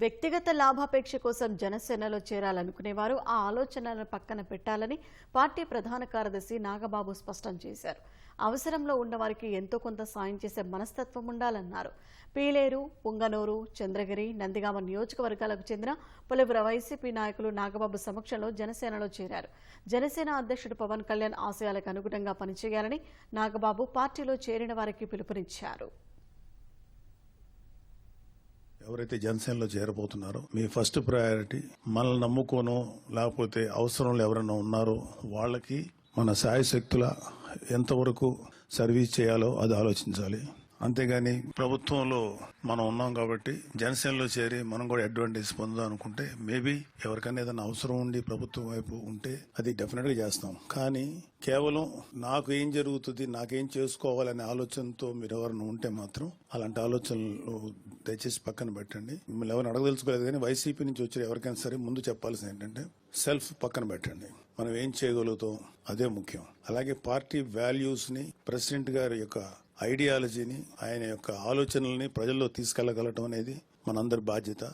వ్యక్తిగత లాభాపేక్ష కోసం జనసేనలో చేరాలనుకునేవారు ఆ ఆలోచనలను పక్కన పెట్టాలని పార్టీ ప్రధాన కార్యదర్శి నాగబాబు స్పష్టం చేశారు. అవసరంలో ఉన్నవారికి ఎంతో కొంత సాయం చేసే మనస్తత్వం ఉండాలన్నారు. పీలేరు పుంగనూరు చంద్రగిరి నందిగామ నియోజకవర్గాలకు చెందిన పలువురు వైసీపీ నాయకులు నాగబాబు సమక్షంలో జనసేనలో చేరారు. జనసేన అధ్యక్షుడు పవన్ కళ్యాణ్ ఆశయాలకు అనుగుణంగా పనిచేయాలని నాగబాబు పార్టీలో చేరిన వారికి పిలుపునిచ్చారు. ఎవరైతే జనసేనలో చేరబోతున్నారో మీ ఫస్ట్ ప్రయారిటీ మనల్ని నమ్ముకోనో లేకపోతే అవసరంలో ఎవరైనా ఉన్నారో వాళ్ళకి మన శాయశక్తుల ఎంతవరకు సర్వీస్ చేయాలో అది ఆలోచించాలి. అంతేగాని ప్రభుత్వంలో మనం ఉన్నాం కాబట్టి జనసేనలో చేరి మనం కూడా అడ్వాంటేజ్ పొందుదాం అనుకుంటే మేబీ ఎవరికైనా ఏదైనా అవసరం ఉండి ప్రభుత్వం వైపు ఉంటే అది డెఫినెట్గా చేస్తాం. కానీ కేవలం నాకు ఏం జరుగుతుంది నాకేం చేసుకోవాలనే ఆలోచనతో మీరు ఎవరైనా ఉంటే మాత్రం అలాంటి ఆలోచనలు దయచేసి పక్కన పెట్టండి. మిమ్మల్ని ఎవరిని అడగదలుచుకోలేదు కానీ వైసీపీ నుంచి వచ్చే ఎవరికైనా సరే ముందు చెప్పాల్సింది ఏంటంటే సెల్ఫ్ పక్కన పెట్టండి. మనం ఏం చేయగలుగుతాం అదే ముఖ్యం. అలాగే పార్టీ వాల్యూస్ని ప్రెసిడెంట్ గారి యొక్క ఐడియాలజీని ఆయన యొక్క ఆలోచనల్ని ప్రజల్లో తీసుకెళ్ళగలటం అనేది మనందరి బాధ్యత.